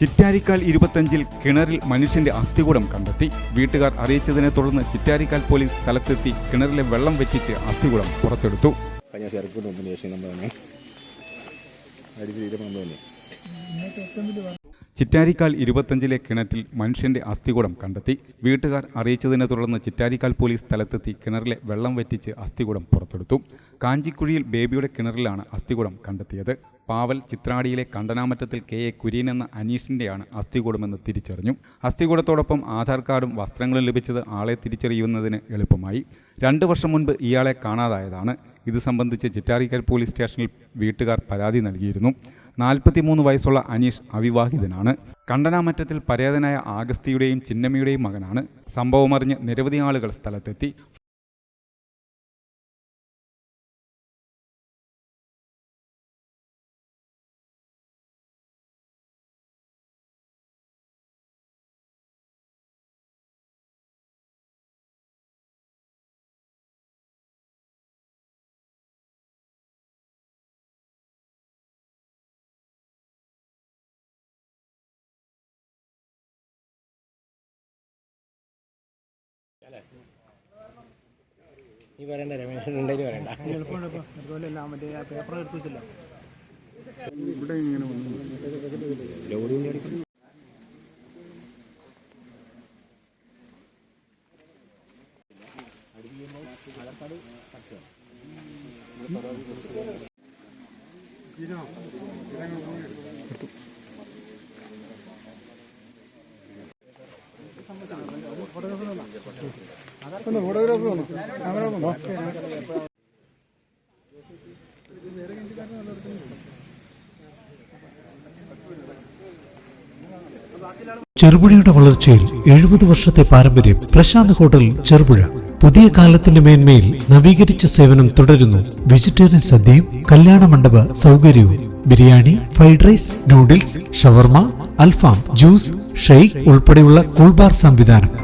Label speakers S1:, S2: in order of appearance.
S1: ചിറ്റാരിക്കാൽ ഇരുപത്തഞ്ചിൽ കിണറിൽ മനുഷ്യന്റെ അസ്ഥികൂടം കണ്ടെത്തി. വീട്ടുകാർ അറിയിച്ചതിനെ തുടർന്ന് ചിറ്റാരിക്കാൽ പോലീസ് സ്ഥലത്തെത്തി കിണറിലെ വെള്ളം വെച്ചിച്ച് അസ്ഥികൂടം പുറത്തെടുത്തു. ചിറ്റാരിക്കാൽ ഇരുപത്തഞ്ചിലെ കിണറ്റിൽ മനുഷ്യന്റെ അസ്ഥികൂടം കണ്ടെത്തി. വീട്ടുകാർ അറിയിച്ചതിനെ തുടർന്ന് ചിറ്റാരിക്കാൽ പോലീസ് സ്ഥലത്തെത്തി കിണറിലെ വെള്ളം വറ്റിച്ച് അസ്ഥികൂടം പുറത്തെടുത്തു. കാഞ്ചിക്കുഴിയിൽ ബേബിയുടെ കിണറിലാണ് അസ്ഥികൂടം കണ്ടെത്തിയത്. പാവൽ ചിത്രാടിയിലെ കണ്ടനാമറ്റത്തിൽ കെ എ കുര്യൻ എന്ന അനീഷിന്റെയാണ് അസ്ഥികൂടമെന്ന് തിരിച്ചറിഞ്ഞു. അസ്ഥികൂടത്തോടൊപ്പം ആധാർ കാർഡും വസ്ത്രങ്ങളും ലഭിച്ചത് ആളെ തിരിച്ചറിയുന്നതിന് എളുപ്പമായി. രണ്ടു വർഷം മുൻപ് ഇയാളെ കാണാതായതാണ്. ഇത് സംബന്ധിച്ച് ചിറ്റാരിക്കൽ പോലീസ് സ്റ്റേഷനിൽ വീട്ടുകാർ പരാതി നൽകിയിരുന്നു. നാൽപ്പത്തിമൂന്ന് വയസ്സുള്ള അനീഷ് അവിവാഹിതനാണ്. കണ്ടനാമറ്റത്തിൽ പരേതനായ ആഗസ്തിയുടെയും ചിന്നമ്മയുടെയും മകനാണ്. സംഭവമറിഞ്ഞ് നിരവധി ആളുകൾ സ്ഥലത്തെത്തി.
S2: ഈ പറയണ്ട രമേശൻ ഉണ്ടെങ്കിൽ പറയണ്ട. ലോറിന്റെ അടിക്കും
S3: ചെറുപുഴയുടെ വളർച്ചയിൽ എഴുപത് വർഷത്തെ പാരമ്പര്യം പ്രശാന്ത് ഹോട്ടൽ ചെറുപുഴ. പുതിയ കാലത്തിന്റെ മേന്മയിൽ നവീകരിച്ച സേവനം തുടരുന്നു. വെജിറ്റേറിയൻ സദ്യയും കല്യാണ മണ്ഡപ സൗകര്യവും. Biryani fried rice noodles shawarma അൽഫാം ജ്യൂസ് ഷെയ്ക്ക് ഉൾപ്പെടെയുള്ള കൂൾബാർ സംവിധാനം.